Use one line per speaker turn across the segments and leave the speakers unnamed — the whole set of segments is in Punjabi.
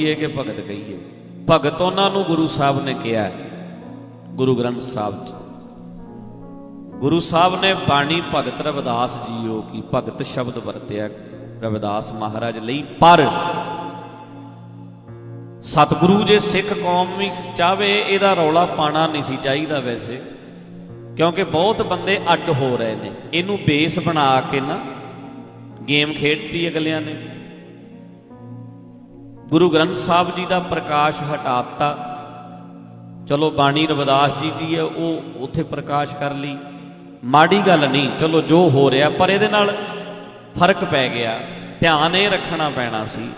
ਕਹੀਏ ਕਿ ਭਗਤ ਕਹੀਏ। ਭਗਤ ਉਹਨਾਂ ਨੂੰ ਗੁਰੂ ਸਾਹਿਬ ਨੇ ਕਿਹਾ ਗੁਰੂ ਗ੍ਰੰਥ ਸਾਹਿਬ ਚ ਗੁਰੂ ਸਾਹਿਬ ਨੇ ਬਾਣੀ ਭਗਤ ਰਵਿਦਾਸ ਜੀਓ ਕੀ ਭਗਤ ਸ਼ਬਦ ਵਰਤਿਆ। ਰਵਿਦਾਸ ਮਹਾਰਾਜ ਲਈ ਪਰ ਸਤਿਗੁਰੂ ਜੇ ਸਿੱਖ ਕੌਮ ਵੀ ਚਾਵੇ ਇਹਦਾ ਰੌਲਾ ਪਾਣਾ ਨਹੀਂ ਸੀ ਚਾਹੀਦਾ ਵੈਸੇ। ਕਿਉਂਕਿ ਬਹੁਤ ਬੰਦੇ ਅੱਡ ਹੋ ਰਹੇ ਨੇ। ਇਹਨੂੰ ਬੇਸ ਬਣਾ ਕੇ ਨਾ ਗੇਮ ਖੇਡਤੀ ਅਗਲਿਆਂ ਨੇ। ਗੁਰੂ ਗ੍ਰੰਥ ਸਾਹਿਬ ਜੀ ਦਾ ਪ੍ਰਕਾਸ਼ ਹਟਾਤਾ। ਚਲੋ ਬਾਣੀ ਰਵਿਦਾਸ ਜੀ ਦੀ ਹੈ, ਉਹ ਉੱਥੇ ਪ੍ਰਕਾਸ਼ ਕਰ ਲਈ। ਮਾੜੀ ਗੱਲ ਨਹੀਂ, ਚਲੋ ਜੋ ਹੋ ਰਿਹਾ, ਪਰ ਇਹਦੇ ਨਾਲ ਫ਼ਰਕ ਪੈ ਗਿਆ। ਧਿਆਨ ਇਹ ਰੱਖਣਾ ਪੈਣਾ ਸੀ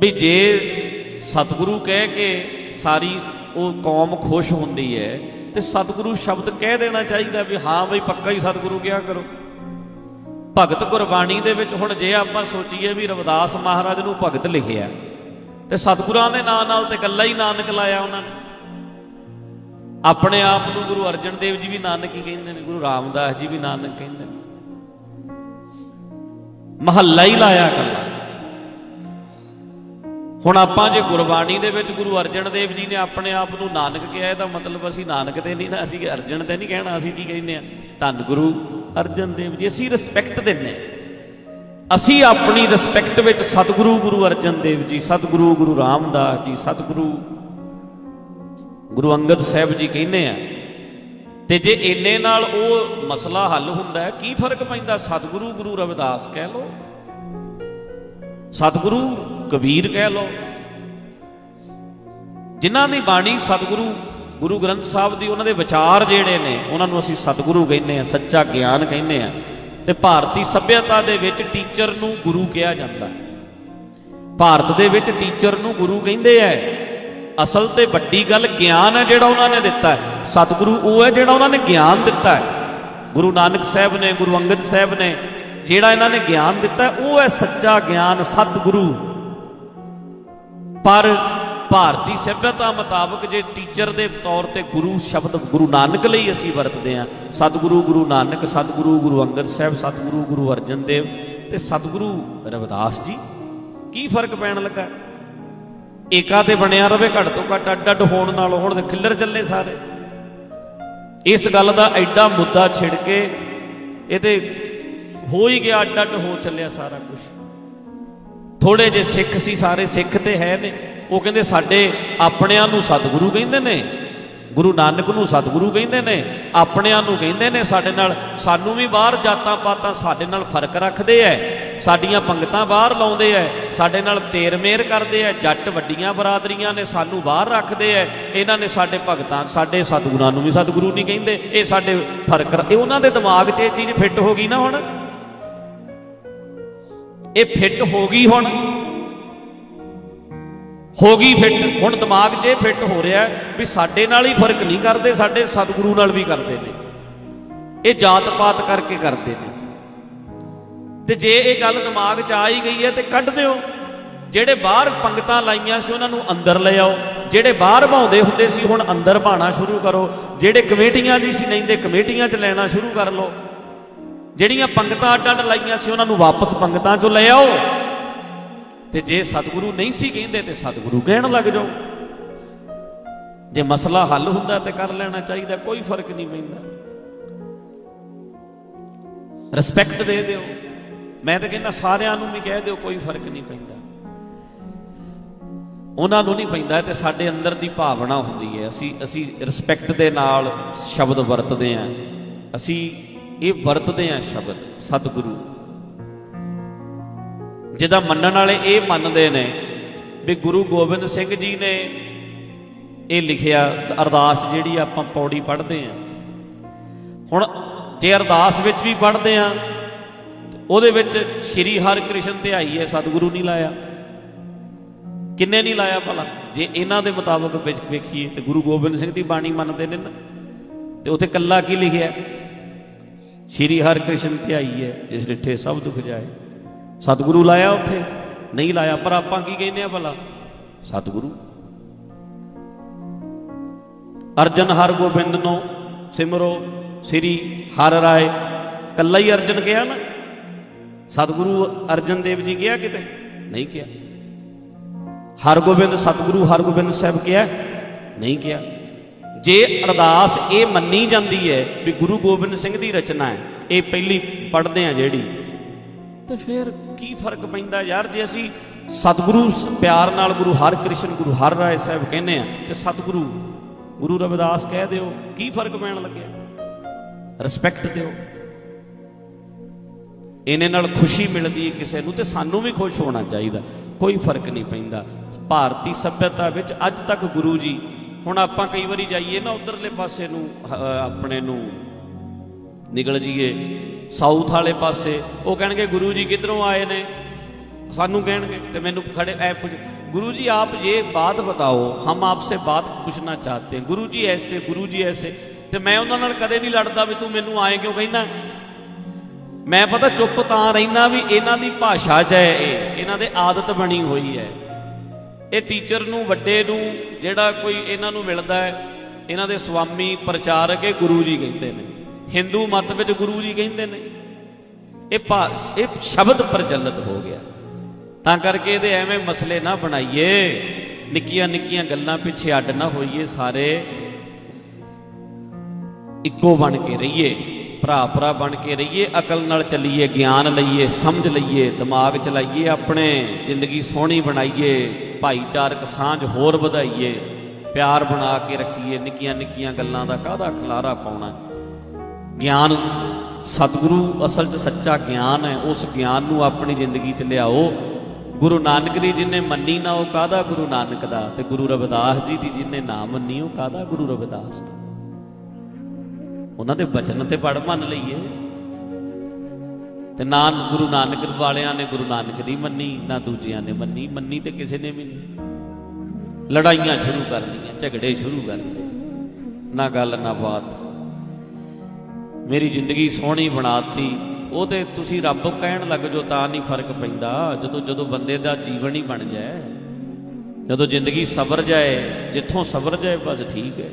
ਵੀ ਜੇ ਸਤਿਗੁਰੂ ਕਹਿ ਕੇ ਸਾਰੀ ਉਹ ਕੌਮ ਖੁਸ਼ ਹੁੰਦੀ ਹੈ, ਤੇ ਸਤਿਗੁਰੂ ਸ਼ਬਦ ਕਹਿ ਦੇਣਾ ਚਾਹੀਦਾ ਵੀ ਹਾਂ ਬਈ ਪੱਕਾ ਹੀ ਸਤਿਗੁਰੂ ਕਿਹਾ ਕਰੋ। ਭਗਤ ਗੁਰਬਾਣੀ ਦੇ ਵਿੱਚ ਹੁਣ ਜੇ ਆਪਾਂ ਸੋਚੀਏ ਵੀ ਰਵਿਦਾਸ ਮਹਾਰਾਜ ਨੂੰ ਭਗਤ ਲਿਖਿਆ, ਤੇ ਸਤਿਗੁਰਾਂ ਦੇ ਨਾਂ ਨਾਲ ਤੇ ਕੱਲਾ ਹੀ ਨਾਨਕ ਲਾਇਆ ਉਹਨਾਂ ਨੇ। ਆਪਣੇ ਆਪ ਨੂੰ ਗੁਰੂ ਅਰਜਨ ਦੇਵ ਜੀ ਵੀ ਨਾਨਕ ਹੀ ਕਹਿੰਦੇ ਨੇ, ਗੁਰੂ ਰਾਮਦਾਸ ਜੀ ਵੀ ਨਾਨਕ ਕਹਿੰਦੇ ਨੇ। ਮਹੱਲਾ ਹੀ ਲਾਇਆ ਕੱਲਾ ਹੁਣ ਆਪਾਂ ਜੇ ਗੁਰਬਾਣੀ ਦੇ ਵਿੱਚ ਗੁਰੂ ਅਰਜਨ ਦੇਵ ਜੀ ਨੇ ਆਪਣੇ ਆਪ ਨੂੰ ਨਾਨਕ ਕਿਹਾ ਇਹਦਾ ਮਤਲਬ ਅਸੀਂ ਨਾਨਕ ਤੇ ਨਹੀਂ ਨਾ, ਅਸੀਂ ਅਰਜਨ ਤੇ ਨਹੀਂ ਕਹਿਣਾ, ਅਸੀਂ ਕੀ ਕਹਿੰਦੇ ਆ? ਧੰਨ ਗੁਰੂ। ਅਰਜਨ ਦੇਵ ਜੀ, ਅਸੀਂ ਰਿਸਪੈਕਟ ਦਿੰਨੇ ਅਸੀਂ ਆਪਣੀ ਰਿਸਪੈਕਟ ਵਿੱਚ ਸਤਿਗੁਰੂ ਗੁਰੂ ਅਰਜਨ ਦੇਵ ਜੀ, ਸਤਿਗੁਰੂ ਗੁਰੂ ਰਾਮਦਾਸ ਜੀ, ਸਤਿਗੁਰੂ ਗੁਰੂ ਅੰਗਦ ਸਾਹਿਬ ਜੀ ਕਹਿੰਦੇ ਆ, ਤੇ ਜੇ ਇੰਨੇ ਨਾਲ ਉਹ ਮਸਲਾ ਹੱਲ ਹੁੰਦਾ ਕੀ ਫ਼ਰਕ ਪੈਂਦਾ? ਸਤਿਗੁਰੂ ਗੁਰੂ ਰਵਿਦਾਸ ਕਹਿ ਲੋ ਸਤਿਗੁਰੂ ਕਬੀਰ ਕਹਿ ਲੋ ਜਿਨ੍ਹਾਂ ਦੀ ਬਾਣੀ ਸਤਿਗੁਰੂ ਗੁਰੂ ਗ੍ਰੰਥ ਸਾਹਿਬ ਦੀ ਉਹਨਾਂ ਦੇ ਵਿਚਾਰ ਜਿਹੜੇ ਨੇ, ਉਹਨਾਂ ਨੂੰ ਅਸੀਂ ਸਤਿਗੁਰੂ ਕਹਿੰਦੇ ਆ ਸੱਚਾ ਗਿਆਨ ਕਹਿੰਦੇ ਆ ਤੇ ਭਾਰਤੀ ਸੱਭਿਅਤਾ ਦੇ ਵਿੱਚ ਟੀਚਰ ਨੂੰ ਗੁਰੂ ਕਿਹਾ ਜਾਂਦਾ ਹੈ। ਭਾਰਤ ਦੇ ਵਿੱਚ ਟੀਚਰ ਨੂੰ ਗੁਰੂ ਕਹਿੰਦੇ ਆ। ਅਸਲ ਤੇ ਵੱਡੀ ਗੱਲ ਗਿਆਨ ਹੈ ਜਿਹੜਾ ਉਹਨਾਂ ਨੇ ਦਿੱਤਾ ਹੈ। ਸਤਿਗੁਰੂ ਉਹ ਹੈ ਜਿਹੜਾ ਉਹਨਾਂ ਨੇ ਗਿਆਨ ਦਿੱਤਾ ਹੈ। ਗੁਰੂ ਨਾਨਕ ਸਾਹਿਬ ਨੇ, ਗੁਰੂ ਅੰਗਦ ਸਾਹਿਬ ਨੇ ਜਿਹੜਾ ਇਹਨਾਂ ਨੇ ਗਿਆਨ ਦਿੱਤਾ ਉਹ ਹੈ ਸੱਚਾ ਗਿਆਨ, ਸਤਿਗੁਰੂ। ਪਰ ਭਾਰਤੀ ਸਭਿਅਤਾ ਮੁਤਾਬਕ ਜੇ ਟੀਚਰ ਦੇ ਤੌਰ ਤੇ ਗੁਰੂ ਸ਼ਬਦ ਗੁਰੂ ਨਾਨਕ ਲਈ ਅਸੀਂ ਵਰਤਦੇ ਹਾਂ, ਸਤਿਗੁਰੂ ਗੁਰੂ ਨਾਨਕ, ਸਤਿਗੁਰੂ ਗੁਰੂ ਅੰਗਦ ਸਾਹਿਬ, ਸਤਿਗੁਰੂ ਗੁਰੂ ਅਰਜਨ ਦੇਵ ਤੇ ਸਤਿਗੁਰੂ ਰਵਿਦਾਸ ਜੀ, ਕੀ ਫ਼ਰਕ ਪੈਣ ਲੱਗਾ? ਏਕਾ ਤੇ ਬਣਿਆ ਰਵੇ ਘੱਟ ਤੋਂ ਘੱਟ, ਅੱਡ ਅੱਡ ਹੋਣ ਨਾਲ ਹੁਣ ਤੇ ਖਿੱਲਰ ਚੱਲੇ ਸਾਰੇ। ਇਸ ਗੱਲ ਦਾ ਐਡਾ ਮੁੱਦਾ ਛਿੜ ਕੇ ਇਹਦੇ ਹੋ ਹੀ ਗਿਆ, ਅੱਡ ਅੱਡ ਹੋ ਚੱਲਿਆ ਸਾਰਾ ਕੁਝ ਥੋੜੇ ਜੇ ਸਿੱਖ ਸੀ ਸਾਰੇ, ਸਿੱਖ ਤੇ ਹੈ ਨੇ। ਉਹ ਕਹਿੰਦੇ ਸਾਡੇ ਆਪਣਿਆਂ ਨੂੰ ਸਤਿਗੁਰੂ ਕਹਿੰਦੇ ਨੇ। ਗੁਰੂ ਨਾਨਕ ਨੂੰ ਸਤਿਗੁਰੂ ਕਹਿੰਦੇ ਨੇ। ਆਪਣਿਆਂ ਨੂੰ ਕਹਿੰਦੇ ਨੇ ਸਾਡੇ ਨਾਲ। ਸਾਨੂੰ ਵੀ ਬਾਹਰ ਜਾਤਾਂ ਪਾਤਾਂ ਸਾਡੇ ਨਾਲ ਫ਼ਰਕ ਰੱਖਦੇ ਐ। ਸਾਡੀਆਂ ਪੰਗਤਾਂ ਬਾਹਰ ਲਾਉਂਦੇ ਐ। ਸਾਡੇ ਨਾਲ ਤੇਰ ਮੇਰ ਕਰਦੇ ਐ। ਜੱਟ ਵੱਡੀਆਂ ਬਰਾਦਰੀਆਂ ਨੇ ਸਾਨੂੰ ਬਾਹਰ ਰੱਖਦੇ ਐ। ਇਹਨਾਂ ਨੇ ਸਾਡੇ ਭਗਤਾਂ, ਸਾਡੇ ਸਤਿਗੁਰਾਂ ਨੂੰ ਵੀ ਸਤਿਗੁਰੂ ਨਹੀਂ ਕਹਿੰਦੇ। ਇਹ ਸਾਡੇ ਫ਼ਰਕ ਇਹ ਉਹਨਾਂ ਦੇ ਦਿਮਾਗ 'ਚ ਇਹ ਚੀਜ਼ ਫਿੱਟ ਹੋ ਗਈ ਨਾ ਹੁਣ? ਇਹ ਫਿੱਟ ਹੋ ਗਈ ਹੁਣ। ਹੋ ਗਈ ਫਿੱਟ। ਹੁਣ ਦਿਮਾਗ 'ਚ ਇਹ ਫਿੱਟ ਹੋ ਰਿਹਾ ਵੀ ਸਾਡੇ ਨਾਲ ਹੀ ਫ਼ਰਕ ਨਹੀਂ ਕਰਦੇ, ਸਾਡੇ ਸਤਿਗੁਰੂ ਨਾਲ ਵੀ ਕਰਦੇ ਨੇ। ਇਹ ਜਾਤ ਪਾਤ ਕਰਕੇ ਕਰਦੇ ਨੇ। ਤੇ ਜੇ ਇਹ ਗੱਲ ਦਿਮਾਗ 'ਚ ਆ ਹੀ ਗਈ ਹੈ ਤੇ ਕੱਢ ਦਿਓ। ਜਿਹੜੇ ਬਾਹਰ ਪੰਗਤਾਂ ਲਾਈਆਂ ਸੀ, ਉਹਨਾਂ ਨੂੰ ਅੰਦਰ ਲੈ ਆਓ। ਜਿਹੜੇ ਬਾਹਰ ਭਾਉਂਦੇ ਹੁੰਦੇ ਸੀ, ਹੁਣ ਅੰਦਰ ਭਾਣਾ ਸ਼ੁਰੂ ਕਰੋ। ਜਿਹੜੇ ਕਮੇਟੀਆਂ ਨਹੀਂ ਸੀ ਲੈਂਦੇ, ਕਮੇਟੀਆਂ 'ਚ ਲੈਣਾ ਸ਼ੁਰੂ ਕਰ ਲਓ। ਜਿਹੜੀਆਂ ਪੰਗਤਾਂ ਅੱਡ ਅੱਡ ਲਾਈਆਂ ਸੀ, ਉਹਨਾਂ ਨੂੰ ਵਾਪਸ ਪੰਗਤਾਂ 'ਚੋਂ ਲੈ ਆਓ। ਤੇ ਜੇ ਸਤਿਗੁਰੂ ਨਹੀਂ ਸੀ ਕਹਿੰਦੇ ਤੇ ਸਤਿਗੁਰੂ ਕਹਿਣ ਲੱਗ ਜਾਓ। ਜੇ ਮਸਲਾ ਹੱਲ ਹੁੰਦਾ ਤੇ ਕਰ ਲੈਣਾ ਚਾਹੀਦਾ, ਕੋਈ ਫ਼ਰਕ ਨਹੀਂ ਪੈਂਦਾ। ਰਿਸਪੈਕਟ ਦੇ ਦਿਓ। ਮੈਂ ਤਾਂ ਕਹਿੰਦਾ ਸਾਰਿਆਂ ਨੂੰ ਵੀ ਕਹਿ ਦਿਓ, ਕੋਈ ਫ਼ਰਕ ਨਹੀਂ ਪੈਂਦਾ। ਉਹਨਾਂ ਨੂੰ ਨਹੀਂ ਪੈਂਦਾ ਤੇ ਸਾਡੇ ਅੰਦਰ ਦੀ ਭਾਵਨਾ ਹੁੰਦੀ ਹੈ। ਅਸੀਂ ਅਸੀਂ ਰਿਸਪੈਕਟ ਦੇ ਨਾਲ ਸ਼ਬਦ ਵਰਤਦੇ ਆਂ ਅਸੀਂ ਇਹ ਵਰਤਦੇ ਆਂ ਸ਼ਬਦ, ਸਤਿਗੁਰੂ। ਜਿਹਦਾ ਮੰਨਣ ਵਾਲੇ ਇਹ ਮੰਨਦੇ ਨੇ ਵੀ ਗੁਰੂ ਗੋਬਿੰਦ ਸਿੰਘ ਜੀ ਨੇ ਇਹ ਲਿਖਿਆ ਅਰਦਾਸ ਜਿਹੜੀ ਆਪਾਂ ਪੌੜੀ ਪੜ੍ਹਦੇ ਆਂ ਹੁਣ ਜੇ ਅਰਦਾਸ ਵਿੱਚ ਵੀ ਪੜ੍ਹਦੇ ਆਂ ਉਹਦੇ ਵਿੱਚ ਸ਼੍ਰੀ ਹਰਿਕ੍ਰਿਸ਼ਨ ਧਿਆਈ ਹੈ, ਸਤਿਗੁਰੂ ਨਹੀਂ ਲਾਇਆ। ਕਿੰਨੇ ਨਹੀਂ ਲਾਇਆ ਭਲਾ? ਜੇ ਇਹਨਾਂ ਦੇ ਮੁਤਾਬਕ ਵਿੱਚ ਵੇਖੀਏ ਤੇ ਗੁਰੂ ਗੋਬਿੰਦ ਸਿੰਘ ਦੀ ਬਾਣੀ ਮੰਨਦੇ ਨੇ ਨਾ, ਤੇ ਉੱਥੇ ਕੱਲਾ ਕੀ ਲਿਖਿਆ? ਸ਼੍ਰੀ ਹਰਿਕ੍ਰਿਸ਼ਨ ਧਿਆਈ ਹੈ, ਜਿਸ ਡਿਠੇ ਸਭ ਦੁੱਖ ਜਾਏ। ਸਤਿਗੁਰੂ ਲਾਇਆ ਉੱਥੇ। ਨਹੀਂ ਲਾਇਆ, ਪਰ ਆਪਾਂ ਕੀ ਕਹਿੰਦੇ ਆ ਭਲਾ? ਸਤਿਗੁਰੂ। ਅਰਜਨ ਹਰ ਗੋਬਿੰਦ ਨੂੰ ਸਿਮਰੋ, ਸ੍ਰੀ ਹਰ ਰਾਏ। ਕੱਲਾ ਹੀ ਅਰਜਨ ਕਿਹਾ ਨਾ? ਸਤਿਗੁਰੂ ਅਰਜਨ ਦੇਵ ਜੀ ਕਿਹਾ ਕਿਤੇ? ਨਹੀਂ ਕਿਹਾ। ਹਰਗੋਬਿੰਦ ਸਤਿਗੁਰੂ ਹਰਗੋਬਿੰਦ ਸਾਹਿਬ ਕਿਹਾ, ਨਹੀਂ ਕਿਹਾ। ਜੇ ਅਰਦਾਸ ਇਹ ਮੰਨੀ ਜਾਂਦੀ ਹੈ ਵੀ ਗੁਰੂ ਗੋਬਿੰਦ ਸਿੰਘ ਦੀ ਰਚਨਾ ਹੈ, ਇਹ ਪਹਿਲੀ ਪੜ੍ਹਦੇ ਆ ਜਿਹੜੀ। ਤੇ ਫਿਰ ਕੀ ਫ਼ਰਕ ਪੈਂਦਾ ਯਾਰ? ਜੇ ਅਸੀਂ ਸਤਿਗੁਰੂ ਪਿਆਰ ਨਾਲ ਗੁਰੂ ਹਰ ਕ੍ਰਿਸ਼ਨ ਗੁਰੂ ਹਰ ਰਾਏ ਸਾਹਿਬ ਕਹਿੰਦੇ ਆ, ਤੇ ਸਤਿਗੁਰੂ, ਗੁਰੂ ਰਵਿਦਾਸ ਕਹਿ ਦਿਓ, ਕੀ ਫ਼ਰਕ ਪੈਣ ਲੱਗਿਆ? ਰਿਸਪੈਕਟ ਦਿਓ। ਇਹਨੇ ਨਾਲ ਖੁਸ਼ੀ ਮਿਲਦੀ ਹੈ ਕਿਸੇ ਨੂੰ, ਤੇ ਸਾਨੂੰ ਵੀ ਖੁਸ਼ ਹੋਣਾ ਚਾਹੀਦਾ। ਕੋਈ ਫ਼ਰਕ ਨਹੀਂ ਪੈਂਦਾ। ਭਾਰਤੀ ਸੱਭਿਅਤਾ ਵਿੱਚ ਅੱਜ ਤੱਕ ਗੁਰੂ ਜੀ, ਹੁਣ ਆਪਾਂ ਕਈ ਵਾਰੀ ਜਾਈਏ ਨਾ ਉਧਰਲੇ ਪਾਸੇ ਨੂੰ ਆਪਣੇ ਨੂੰ, ਨਿਕਲ ਜੀਏ ਸਾਊਥ ਵਾਲੇ ਪਾਸੇ ਉਹ ਕਹਿਣਗੇ ਗੁਰੂ ਜੀ ਕਿੱਧਰੋਂ ਆਏ ਨੇ ਸਾਨੂੰ ਕਹਿਣਗੇ ਤੇ ਮੈਨੂੰ ਖੜੇ ਐ ਪੁੱਛ गुरु जी आप ये बात बताओ हम आपसे बात पूछना चाहते हैं गुरु जी ऐसे गुरु जी ऐसे ਤੇ ਮੈਂ ਉਹਨਾਂ ਨਾਲ ਕਦੇ ਨਹੀਂ ਲੜਦਾ ਵੀ ਤੂੰ ਮੈਨੂੰ ਆਏ ਕਿਉਂ ਕਹਿੰਦਾ ਮੈਂ ਪਤਾ ਚੁੱਪ ਤਾਂ ਰਹਿਣਾ ਵੀ ਇਹਨਾਂ ਦੀ ਭਾਸ਼ਾ 'ਚ ਹੈ ਇਹ ਇਹਨਾਂ ਦੇ ਆਦਤ ਬਣੀ ਹੋਈ ਹੈ ਇਹ ਟੀਚਰ ਨੂੰ ਵੱਡੇ ਨੂੰ ਜਿਹੜਾ ਕੋਈ ਇਹਨਾਂ ਨੂੰ ਮਿਲਦਾ ਹੈ ਇਹਨਾਂ ਦੇ ਸਵਾਮੀ ਪ੍ਰਚਾਰਕ ਇਹ ਗੁਰੂ ਜੀ ਕਹਿੰਦੇ ਨੇ ਹਿੰਦੂ ਮਤ ਵਿੱਚ ਗੁਰੂ ਜੀ ਕਹਿੰਦੇ ਨੇ, ਇਹ ਭਾ, ਇਹ ਸ਼ਬਦ ਪ੍ਰਚਲਿਤ ਹੋ ਗਿਆ। ਤਾਂ ਕਰਕੇ ਇਹਦੇ ਐਵੇਂ ਮਸਲੇ ਨਾ ਬਣਾਈਏ। ਨਿੱਕੀਆਂ ਨਿੱਕੀਆਂ ਗੱਲਾਂ ਪਿੱਛੇ ਅੱਡ ਨਾ ਹੋਈਏ ਸਾਰੇ। ਇੱਕੋ ਬਣ ਕੇ ਰਹੀਏ ਭਰਾ ਭਰਾ ਬਣ ਕੇ ਰਹੀਏ, ਅਕਲ ਨਾਲ ਚੱਲੀਏ, ਗਿਆਨ ਲਈਏ, ਸਮਝ ਲਈਏ, ਦਿਮਾਗ ਚਲਾਈਏ ਆਪਣੇ, ਜ਼ਿੰਦਗੀ ਸੋਹਣੀ ਬਣਾਈਏ, ਭਾਈਚਾਰਕ ਸਾਂਝ ਹੋਰ ਵਧਾਈਏ, ਪਿਆਰ ਬਣਾ ਕੇ ਰੱਖੀਏ, ਨਿੱਕੀਆਂ ਨਿੱਕੀਆਂ ਗੱਲਾਂ ਦਾ ਕਾਹਦਾ ਖਲਾਰਾ ਪਾਉਣਾ। ਗਿਆਨ, ਸਤਿਗੁਰੂ ਅਸਲ 'ਚ ਸੱਚਾ ਗਿਆਨ ਹੈ, ਉਸ ਗਿਆਨ ਨੂੰ ਆਪਣੀ ਜ਼ਿੰਦਗੀ 'ਚ ਲਿਆਓ। ਗੁਰੂ ਨਾਨਕ ਦੀ ਜਿਹਨੇ ਮੰਨੀ ਨਾ, ਉਹ ਕਾਹਦਾ ਗੁਰੂ ਨਾਨਕ ਦਾ? ਤੇ ਗੁਰੂ ਰਵਿਦਾਸ ਜੀ ਦੀ ਜਿਹਨੇ ਨਾ ਮੰਨੀ, ਉਹ ਕਾਹਦਾ ਗੁਰੂ ਰਵਿਦਾਸ ਦਾ? ਉਹਨਾਂ ਦੇ ਬਚਨ ਤੇ ਪੜ ਮੰਨ ਲਈਏ। ਤੇ ਨਾ ਗੁਰੂ ਨਾਨਕ ਵਾਲਿਆਂ ਨੇ ਗੁਰੂ ਨਾਨਕ ਦੀ ਮੰਨੀ, ਨਾ ਦੂਜਿਆਂ ਨੇ ਮੰਨੀ। ਮੰਨੀ ਤੇ ਕਿਸੇ ਨੇ ਵੀ ਨਹੀਂ। ਲੜਾਈਆਂ ਸ਼ੁਰੂ ਕਰ ਲਈਆਂ ਝਗੜੇ ਸ਼ੁਰੂ ਕਰ ਲਏ ਨਾ ਗੱਲ, ਨਾ ਬਾਤ। ਮੇਰੀ ਜ਼ਿੰਦਗੀ ਸੋਹਣੀ ਬਣਾਤੀ ਉਹ ਤੇ ਤੁਸੀਂ ਰੱਬ ਕਹਿਣ ਲੱਗ ਜੋ ਤਾਂ ਨਹੀਂ ਫ਼ਰਕ ਪੈਂਦਾ। ਜਦੋਂ ਜਦੋਂ ਬੰਦੇ ਦਾ ਜੀਵਨ ਹੀ ਬਣ ਜਾਏ, ਜਦੋਂ ਜ਼ਿੰਦਗੀ ਸਬਰ ਜਾਏ, ਜਿੱਥੋਂ ਸਬਰ ਜਾਏ ਬਸ ਠੀਕ ਹੈ।